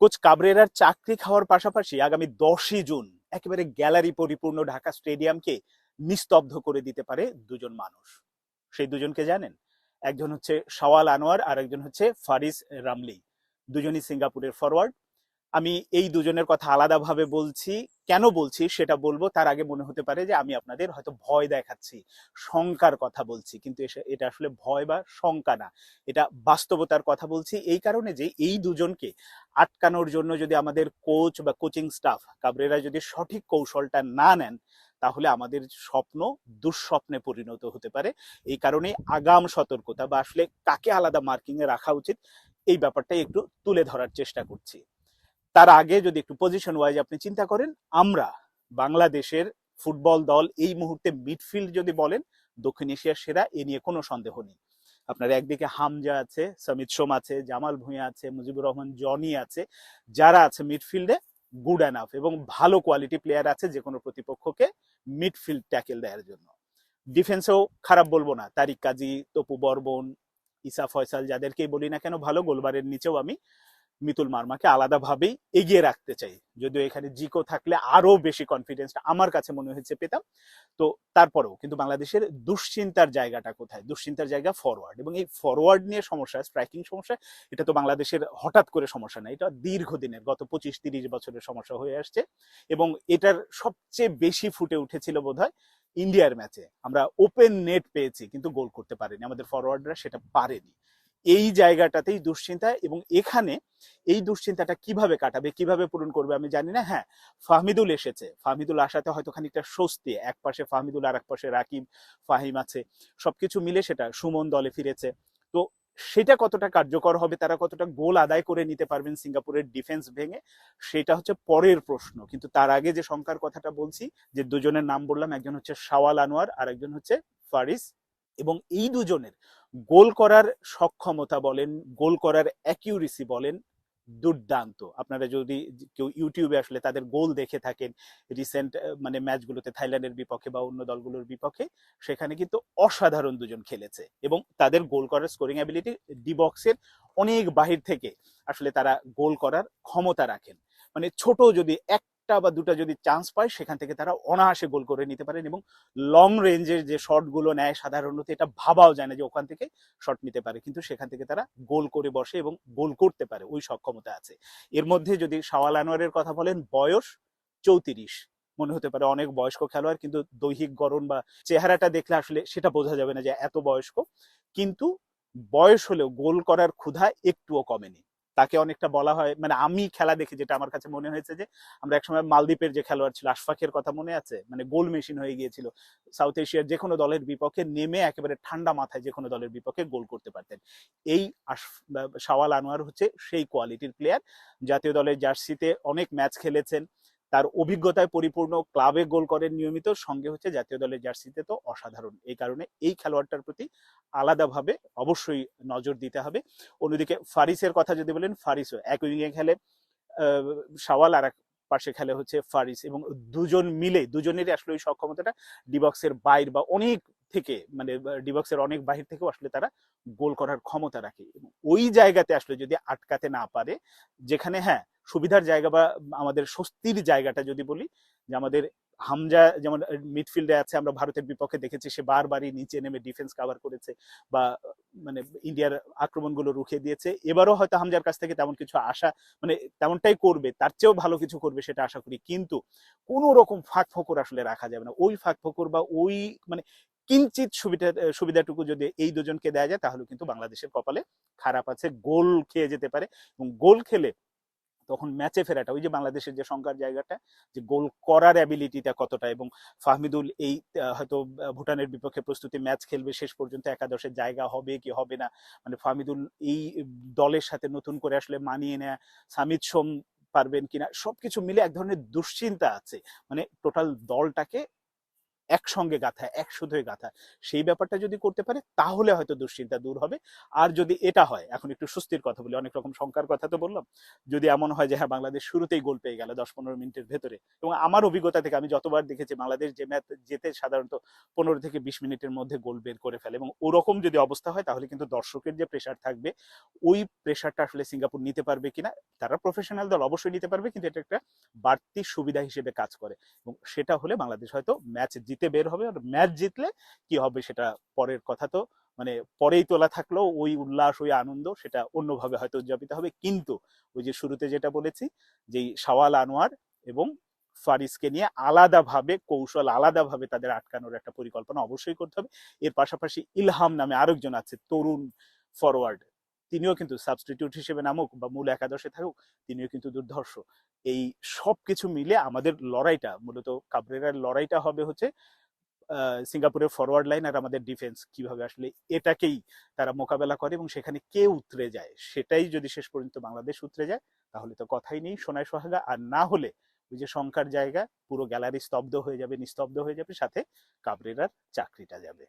Coach কাবরেরার চাকরি খাওয়ার পাশাপাশি আগামী দশই জুন একেবারে গ্যালারি পরিপূর্ণ ঢাকা স্টেডিয়ামকে নিস্তব্ধ করে দিতে পারে দুজন মানুষ। সেই দুজনকে জানেন? একজন হচ্ছে সওয়াল আনোয়ার আর একজন হচ্ছে ফারিস রামলি। দুজনই সিঙ্গাপুরের ফরওয়ার্ড আমি এই দুজনের কথা আলাদাভাবে বলছি। কেন বলছি সেটা বলব? তার আগে মনে হতে পারে যে আমি আপনাদের হয়তো ভয় দেখাচ্ছি, শঙ্কার কথা বলছি। কিন্তু এটা আসলে ভয় বা শঙ্কা না। এটা বাস্তবতার কথা বলছি। এই কারণে যে এই দুজনকে আটকানোর জন্য যদি আমাদের কোচ বা কোচিং স্টাফ, কাবরেরা যদি সঠিক কৌশলটা না নেন, তাহলে আমাদের স্বপ্ন দুঃস্বপ্নে পরিণত হতে পারে। এই কারণে আগাম সতর্কতা বা আসলে কাকে আলাদা মার্কিং এ রাখা উচিত, এই ব্যাপারটাই একটু তুলে ধরার চেষ্টা করছি। তার আগে যদি একটু পজিশন ওয়াইজ আপনি চিন্তা করেন, আমরা বাংলাদেশের ফুটবল দল এই মুহূর্তে মিডফিল্ড যদি বলেন, দক্ষিণ এশিয়ার সেরা, এ নিয়ে কোনো সন্দেহ নেই। আপনার একদিকে হামজা আছে, সমিত সোম আছে, জামাল ভুঁইয়া আছে, মুজিবুর রহমান, জনি আছে, যারা আছে মিডফিল্ডে গুড অ্যানাফ এবং ভালো কোয়ালিটি প্লেয়ার আছে যে কোনো প্রতিপক্ষকে মিডফিল্ড ট্যাকেল দেওয়ার জন্য। ডিফেন্সেও খারাপ বলব না। তারিক কাজী, তপু বর্বন ইসা ফয়সাল, যাদেরকেই বলি না কেন, ভালো গোলবারের নিচেও আমি মিতুল মার্মাকে আলাদাভাবেই এগিয়ে রাখতে চাই। যদিও এখানে জিকো থাকলে আরও বেশি কনফিডেন্স আমার কাছে মনে হয়েছে পেতাম। তো তারপরেও কিন্তু বাংলাদেশের দুশ্চিন্তার জায়গাটা কোথায়? দুশ্চিন্তার জায়গা ফরওয়ার্ড এবং এই ফরওয়ার্ড নিয়ে সমস্যা স্ট্রাইকিং সমস্যা, এটা তো বাংলাদেশের হঠাৎ করে সমস্যা না, এটা দীর্ঘদিনের, গত পঁচিশ তিরিশ বছরের সমস্যা হয়ে আসছে এবং এটার সবচেয়ে বেশি ফুটে উঠেছিল বোধহয় ইন্ডিয়ার ম্যাচে আমরা ওপেন নেট পেয়েছি কিন্তু গোল করতে পারিনি, আমাদের ফরওয়ার্ডরা সেটা পারেনি। এই জায়গাটাতেই দুশ্চিন্তা এবং এখানে এই দুশ্চিন্তাটা কীভাবে কাটাবে, কীভাবে পূরণ করবে আমি জানি না। হ্যাঁ ফাহমিদুল এসেছে। ফাহমিদুল আসাতে হয়তো খানিকটা স্বস্তি। এক পাশে ফাহমিদুল আর এক পাশে রাকিব, ফাহিম আছে। সবকিছু মিলে সেটা, সুমন দলে ফিরেছে। তো সেটা কতটা কার্যকর হবে, তারা কতটা গোল আদায় করে নিতে পারবেন সিঙ্গাপুরের ডিফেন্স ভেঙে, সেটা হচ্ছে পরের প্রশ্ন। কিন্তু তার আগে যে শঙ্কার কথাটা বলছি, যে দুজনের নাম বললাম, একজন হচ্ছে শাওয়াল আনোয়ার আর একজন হচ্ছে ফারিস। এবং এই দুজনের গোল করার সক্ষমতা বলেন, গোল করার অ্যাকিউরেসি বলেন, দুর্দান্ত। আপনারা যদি কেউ ইউটিউবে আসলে তাদের গোল দেখে থাকেন রিসেন্ট মানে ম্যাচগুলোতে থাইল্যান্ডের বিপক্ষে বা অন্য দলগুলোর বিপক্ষে, সেখানে কিন্তু অসাধারণ দুজন খেলেছে এবং তাদের গোল করার স্কোরিং অ্যাবিলিটি ডি বক্সের অনেক বাহির থেকে আসলে তারা গোল করার ক্ষমতা রাখেন। মানে ছোট যদি একটা বা দুটা যদি চান্স পায়, সেখান থেকে তারা অনায়াসে গোল করে নিতে পারেন এবং লং রেঞ্জের যে শটগুলো নেয় সাধারণত, এটা ভাবাও যায় না যে ওখান থেকে শট নিতে পারে। কিন্তু সেখান থেকে তারা গোল করে বসে এবং গোল করতে পারে, ওই সক্ষমতা আছে। এর মধ্যে যদি শাওয়াল আনোয়ারের কথা বলেন, বয়স চৌত্রিশ। মনে হতে পারে অনেক বয়স্ক খেলোয়াড়, কিন্তু দৈহিক গড়ন বা চেহারাটা দেখলে আসলে সেটা বোঝা যাবে না যে এত বয়স্ক। কিন্তু বয়স হলেও গোল করার ক্ষুধা একটুও কমেনি। তাকে অনেকটা বলা হয় মানে আমি খেলা দেখে যেটা আমার কাছে মনে হয়েছে যে, আমরা একসময় মালদ্বীপের যে খেলোয়াড় ছিল, আশফাকের কথা মনে আছে? মানে গোল মেশিন হয়ে গিয়েছিল। সাউথ এশিয়ার যে কোনো দলের বিপক্ষে নেমে একেবারে ঠান্ডা মাথায় যে কোনো দলের বিপক্ষে গোল করতে পারতেন। এই সাওয়াল আনোয়ার হচ্ছে সেই কোয়ালিটির প্লেয়ার জাতীয় দলের জার্সিতে অনেক ম্যাচ খেলেছেন। তার অভিজ্ঞতায় পরিপূর্ণ ক্লাবে গোল করেন নিয়মিত সঙ্গে হচ্ছে জাতীয় দলের জার্সিতে তো অসাধারণ। এই কারণে এই খেলোয়াড়টার প্রতি আলাদাভাবে অবশ্যই নজর দিতে হবে। অন্যদিকে ফারিসের কথা যদি বলেন ফারিসও এক উইংয়ে খেলে আহ, শাওয়াল আর এক পাশে খেলে হচ্ছে ফারিস এবং দুজন মিলে দুজনেরই আসলে ওই সক্ষমতাটা ডিবক্সের বাইর বা অনেক থেকে মানে ডিবক্সের অনেক বাহির থেকেও আসলে তারা গোল করার ক্ষমতা রাখে। ওই জায়গাতে আসলে যদি আটকাতে না পারে যেখানে হ্যাঁ সুবিধার জায়গা বা আমাদের স্বস্তির জায়গাটা যদি বলি, যে আমাদের হামজা যেমন মিডফিল্ডে আছে, আমরা ভারতের বিপক্ষে দেখেছি, সে বারবারই নিচে নেমে ডিফেন্স কভার করেছে বা মানে ইন্ডিয়ার আক্রমণগুলো রুখে দিয়েছে। এবারও হয়তো হামজার কাছ থেকে তেমন কিছু আশা মানে তেমনটাই করবে, তার চেয়েও ভালো কিছু করবে সেটা আশা করি। কিন্তু কোন রকম ফাঁক ফোকর আসলে রাখা যাবে না। ওই ফাঁক ফোকর বা ওই মানে কিঞ্চিত সুবিধা, সুবিধাটুকু যদি এই দুজনকে দেওয়া যায়, তাহলে কিন্তু বাংলাদেশের কপালে খারাপ আছে। গোল খেয়ে যেতে পারে এবং গোল খেলে তখন ম্যাচে ফেরাটা, ওই যে বাংলাদেশের যে সংখ্যার জায়গাটা, যে গোল করার অ্যাবিলিটিটা কতটা এবং ফাহমিদুল এই হয়তো ভুটানের বিপক্ষে প্রস্তুতি ম্যাচ খেলবে শেষ পর্যন্ত একাদশের জায়গা হবে কি হবে না? মানে ফাহমিদুল এই দলের সাথে নতুন করে আসলে মানিয়ে নেয়, সামিদ সোম পারবেন কিনা, সবকিছু মিলে এক ধরনের দুশ্চিন্তা আছে। মানে টোটাল দলটাকে একসঙ্গে গাথা একসুধে গাথা সেই ব্যাপারটা যদি করতে পারে, তাহলে হয়তো দুশ্চিন্তা দূর হবে। আর যদি এটা হয়, এখন একটু স্বস্তির কথা বলি, অনেক রকম শঙ্কার কথা তো বললাম। যদি এমন হয় যে হ্যাঁ বাংলাদেশ শুরুতেই গোল পেয়ে গেল দশ পনেরো মিনিটের ভেতরে, এবং আমার অভিজ্ঞতা থেকে আমি যতবার দেখেছি, বাংলাদেশ যে ম্যাচ যেতে সাধারণত পনেরো থেকে বিশ মিনিটের মধ্যে গোল বের করে ফেলে, এবং ওরকম যদি অবস্থা হয়, তাহলে কিন্তু দর্শকের যে প্রেশার থাকবে, ওই প্রেশারটা আসলে সিঙ্গাপুর নিতে পারবে কিনা, তারা প্রফেশনাল দল অবশ্যই নিতে পারবে, কিন্তু এটা একটা বাড়তি সুবিধা হিসেবে কাজ করে, এবং সেটা হলে বাংলাদেশ হয়তো ম্যাচ জিতে বের হবে আর ম্যাচ জিতলে কি হবে সেটা পরের কথা। তো মানে পরেই তোলা থাকলেও ওই উল্লাস, ওই আনন্দ সেটা অন্যভাবে হয়তো উদযাপিত হবে। কিন্তু ওই যে শুরুতে যেটা বলেছি, যেই সওয়াল আনোয়ার এবং ফারিসকে নিয়ে আলাদাভাবে কৌশল, আলাদাভাবে তাদের আটকানোর একটা পরিকল্পনা অবশ্যই করতে হবে। এর পাশাপাশি ইলহাম নামে আরেকজন আছে, তরুণ ফরওয়ার্ড তিনিও কিন্তু সাবস্টিটিউট হিসেবে নামুক বা মূল একাদশে থাকুক, তিনিও কিন্তু দুর্ধর্ষ। এই সব কিছু মিলে আমাদের লড়াইটা, মূলত কাবরেরার লড়াইটা হবে হচ্ছে সিঙ্গাপুরের ফরওয়ার্ড লাইন আর আমাদের ডিফেন্স কীভাবে আসলে এটাকেই তারা মোকাবেলা করে এবং সেখানে কে উতরে যায়, সেটাই যদি শেষ পর্যন্ত বাংলাদেশ উতরে যায়, তাহলে তো কথাই নেই সোনায় সোহাগা। আর না হলে ওই যে শঙ্কার জায়গা, পুরো গ্যালারি স্তব্ধ হয়ে যাবে, নিস্তব্ধ হয়ে যাবে, সাথে কাবরেরার চাকরিটা যাবে।